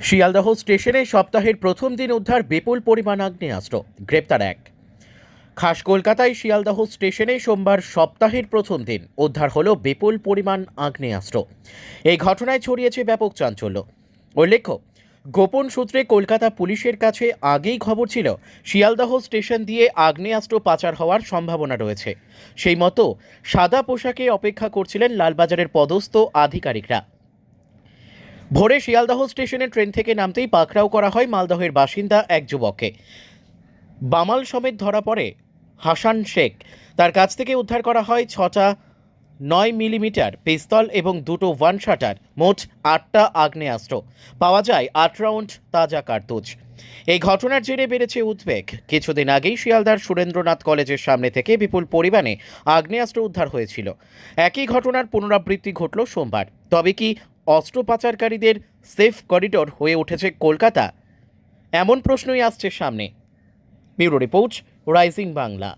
শিয়ালদহ স্টেশনে সপ্তাহের প্রথম দিন উদ্ধার বিপুল পরিমাণ আগ্নেয়াস্ত্র, গ্রেপ্তার এক। খাস কলকাতায় শিয়ালদহ স্টেশনে সোমবার সপ্তাহের প্রথম দিন উদ্ধার হলো বিপুল পরিমাণ আগ্নেয়াস্ত্র। এই ঘটনায় ছড়িয়েছে ব্যাপক চাঞ্চল্য। উল্লেখ্য, গোপন সূত্রে কলকাতা পুলিশের কাছে আগেই খবর ছিল, শিয়ালদহ স্টেশন দিয়ে আগ্নেয়াস্ত্র পাচার হওয়ার সম্ভাবনা রয়েছে। সেই মতো সাদা পোশাকে অপেক্ষা করছিলেন লালবাজারের পদস্থ আধিকারিকরা। ভোরে শিয়ালদহ স্টেশনে ট্রেন থেকে নামতেই পাকড়াও করা হয় মালদহের বাসিন্দা এক যুবককে। বামাল সমেত ধরা পড়ে হাসান শেখ। তার কাছ থেকে উদ্ধার করা হয় ছটা নয় মিলিমিটার পিস্তল এবং দুটো ওয়ান শাটার। মোট আটটা আগ্নেয়াস্ত্র। পাওয়া যায় আট রাউন্ড তাজা কার্তুজ। এই ঘটনার জেরে বেড়েছে উদ্বেগ। কিছুদিন আগেই শিয়ালদার সুরেন্দ্রনাথ কলেজের সামনে থেকে বিপুল পরিমাণে আগ্নেয়াস্ত্র উদ্ধার হয়েছিল। একই ঘটনার পুনরাবৃত্তি ঘটল সোমবার। তবে কি অস্ত্র পাচারকারীদের সেফ করিডর হয়ে উঠেছে কলকাতা। এমন প্রশ্নই আসছে সামনে। Bureau report, rising Bangla.